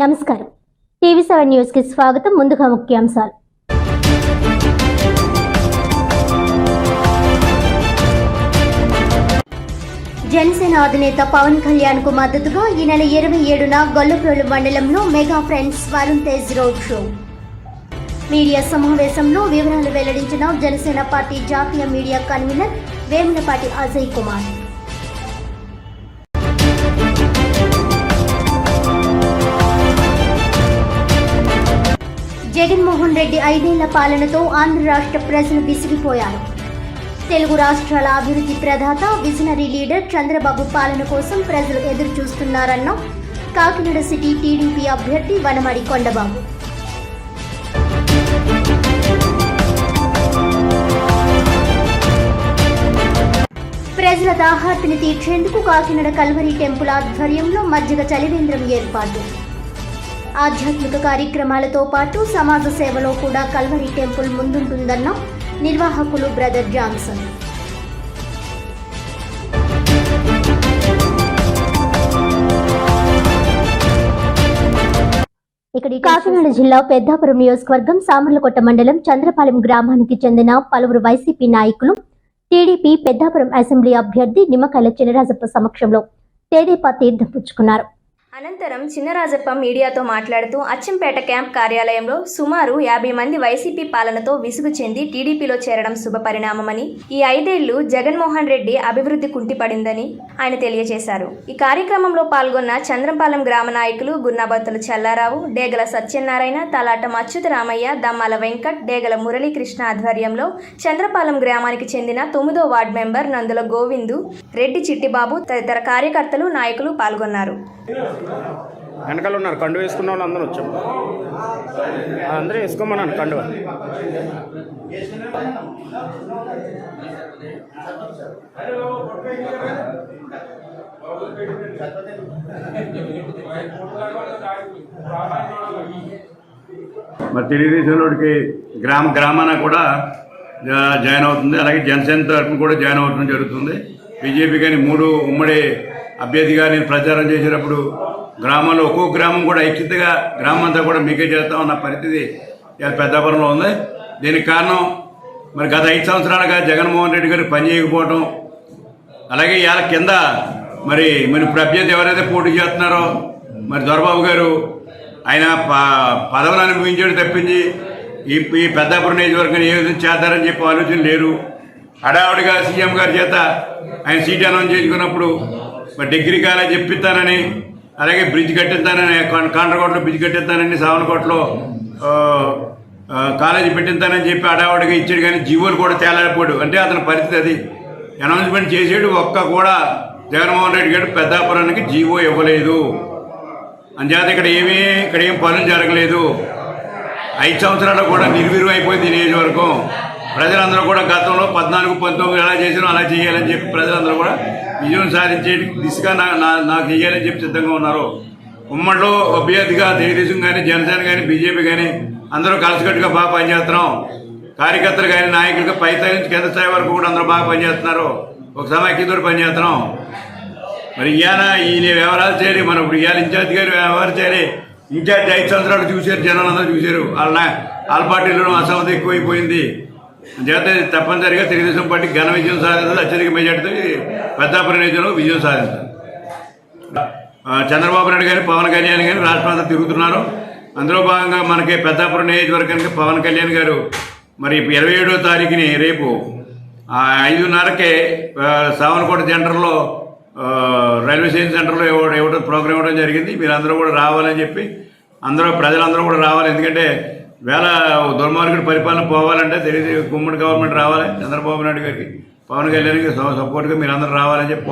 నమస్కారం. TV seven న్యూస్కి స్వాగతం. ముందుగా ముఖ్యాంశాలు. జనసేన అధినేత పవన్ కళ్యాణ్కు మద్దతుగా ఈ నెల ఇరవై ఏడున గొల్లప్రోలు మండలంలో mega friends Varun Tej road show. Media సమావేశంలో వివరాలు వెల్లడించిన జనసేన పార్టీ జాతీయ మీడియా కన్వీనర్ వేములపాటి అజయ్ కుమార్. జగన్మోహన్ రెడ్డి ఐదేళ్ళ పాలనతో ఆంధ్ర రాష్ట్ర ప్రజలు విసిగిపోయారు. తెలుగు రాష్ట్రాల అభివృద్ధి ప్రధాత విజనరీ లీడర్ చంద్రబాబు పాలన కోసం ప్రజలు ఎదురు చూస్తున్నారన్న కాకినాడ సిటీ టీడీపీ అభ్యర్థి వనమడి కొండబాబు. ప్రజల దాహార్తిని తీర్చేందుకు కాకినాడ కల్వరి టెంపుల్ ఆధ్వర్యంలో మజ్జిగ చలివేంద్రం ఏర్పాటు. ఆధ్యాత్మిక కార్యక్రమాలతో పాటు సమాజ సేవలో కూడా కల్వరి టెంపుల్ ముందుంటుందన్న నిర్వాహకులు బ్రదర్ జాన్సన్. ఇక్కడ కాకినాడ జిల్లా పెద్దాపురం నియోజకవర్గం సామర్లకొట్ట మండలం చంద్రపాలెం గ్రామానికి చెందిన పలువురు వైసీపీ నాయకులు టీడీపీ పెద్దాపురం అసెంబ్లీ అభ్యర్థి నిమ్మకాయల చినరాజప్ప సమక్షంలో తెదేపా తీర్థం పుచ్చుకున్నారు. అనంతరం చిన్నరాజప్ప మీడియాతో మాట్లాడుతూ అచ్చంపేట క్యాంప్ కార్యాలయంలో సుమారు యాభై మంది వైసీపీ పాలనతో విసుగు చెంది టీడీపీలో చేరడం శుభపరిణామమని ఈ ఐదేళ్ళు జగన్మోహన్ రెడ్డి అభివృద్ధి కుంటిపడిందని ఆయన తెలియజేశారు. ఈ కార్యక్రమంలో పాల్గొన్న చంద్రంపాలెం గ్రామ నాయకులు గున్నాబత్తుల చల్లారావు డేగల సత్యనారాయణ తలాటం అచ్యుతరామయ్య దమ్మాల వెంకట్ డేగల మురళీకృష్ణ ఆధ్వర్యంలో చంద్రపాలెం గ్రామానికి చెందిన తొమ్మిదో వార్డు మెంబర్ నందుల గోవిందు రెడ్డి చిట్టిబాబు తదితర కార్యకర్తలు నాయకులు పాల్గొన్నారు. వెనకాల ఉన్నారు. కండు వేసుకున్న వాళ్ళు అందరూ వచ్చాం. అందరూ వేసుకోమన్నాను కండు. మరి తెలుగుదేశంలోకి గ్రామ గ్రామాన కూడా జాయిన్ అవుతుంది. అలాగే జనసేన తరఫున కూడా జాయిన్ అవ్వడం జరుగుతుంది. బీజేపీ కానీ మూడు ఉమ్మడి అభ్యర్థిగా నేను ప్రచారం చేసేటప్పుడు గ్రామంలో ఒక్కొక్క గ్రామం కూడా ఐక్యతగా గ్రామం అంతా కూడా మీకే చేస్తామన్న పరిస్థితి ఇవాళ పెద్దాపురంలో ఉంది. దీనికి కారణం మరి గత ఐదు సంవత్సరాలుగా జగన్మోహన్ రెడ్డి గారు పనిచేయకపోవడం అలాగే ఇవాళ కింద మరి మరి ఇప్పుడు అభ్యర్థి ఎవరైతే పోటీ చేస్తున్నారో మరి దొరబాబు గారు ఆయన పదవులు అనుభవించాడు తప్పించి ఈ ఈ పెద్దాపురం నియోజకవర్గం ఏ విధంగా చేద్దారని చెప్పి ఆలోచన లేరు. హడావుడిగా సీఎం గారి చేత ఆయన సీట్ అనౌన్స్ చేసుకున్నప్పుడు డిగ్రీ కాలేజ్ చెప్పిస్తానని అలాగే బ్రిడ్జ్ కట్టిస్తానని కాండ్రకోటలో బ్రిడ్జ్ కట్టిస్తానని సావనకోటలో కాలేజీ పెట్టిస్తానని చెప్పి అడావాడిగా ఇచ్చాడు కానీ జీవోలు కూడా తేలాడిపోయాడు అంటే అతని పరిస్థితి అది. అనౌన్స్మెంట్ చేసాడు ఒక్క కూడా జగన్మోహన్ రెడ్డి గారు పెద్దాపురానికి జీవో ఇవ్వలేదు. అంచేత ఇక్కడ ఏమీ ఇక్కడ ఏం పనులు జరగలేదు. ఐదు సంవత్సరాలు కూడా నిర్వీర్యం అయిపోయింది నియోజకవర్గం. ప్రజలందరూ కూడా గతంలో పద్నాలుగు పంతొమ్మిది ఎలా చేసినా అలా చేయాలని చెప్పి ప్రజలందరూ కూడా విజయం సాధించే దిశగా నా నాకు చేయాలని చెప్పి సిద్ధంగా ఉన్నారు. ఉమ్మడిలో అభ్యర్థిగా తెలుగుదేశం కానీ జనసేన కానీ బీజేపీ కానీ అందరూ కలిసికట్టుగా బాగా పనిచేస్తున్నాం. కార్యకర్తలు కానీ నాయకులుగా పై నుంచి కేంద్ర స్థాయి వరకు కూడా అందరూ బాగా పనిచేస్తున్నారు. ఒక సమాఖ్యతో పనిచేస్తున్నాం. మరి ఇవాళ ఈ వ్యవహారాలు చేయాలి మనం ఇప్పుడు ఇవాళ ఇన్ఛార్జ్ గారు వ్యవహారం చేయాలి. ఇన్ఛార్జ్ ఐదు సంవత్సరాలు చూశారు జనాలు అందరూ చూశారు. వాళ్ళ వాళ్ళ పార్టీలో అసమతి ఎక్కువైపోయింది. చేత తప్పనిసరిగా తెలుగుదేశం పార్టీ ఘన విజయం సాధించాలి అత్యధిక మెజార్టీతో పెద్దాపురం నియోజకవర్గం విజయం సాధించాలి. చంద్రబాబు నాయుడు గారు పవన్ కళ్యాణ్ గారు రాష్ట్రం అంతా తిరుగుతున్నారు. అందులో భాగంగా మనకి పెద్దాపురం నియోజకవర్గానికి పవన్ కళ్యాణ్ గారు మరి ఇరవై ఏడో తారీఖుని రేపు ఐదున్నరకే సావన్కోట సావనకోట సెంటర్లో రైల్వే స్టేషన్ సెంటర్లో ఇవ్వడం ఇవ్వడం ప్రోగ్రామ్ ఇవ్వడం జరిగింది. మీరు అందరూ కూడా రావాలని చెప్పి అందరూ ప్రజలందరూ కూడా రావాలి. ఎందుకంటే వేళ దుర్మార్గుడి పరిపాలన పోవాలంటే తెలియదు గుమ్మడి గవర్నమెంట్ రావాలి చంద్రబాబు నాయుడు గారికి. పవన్ కళ్యాణ్కి సపోర్ట్గా మీరు అందరూ రావాలని చెప్పి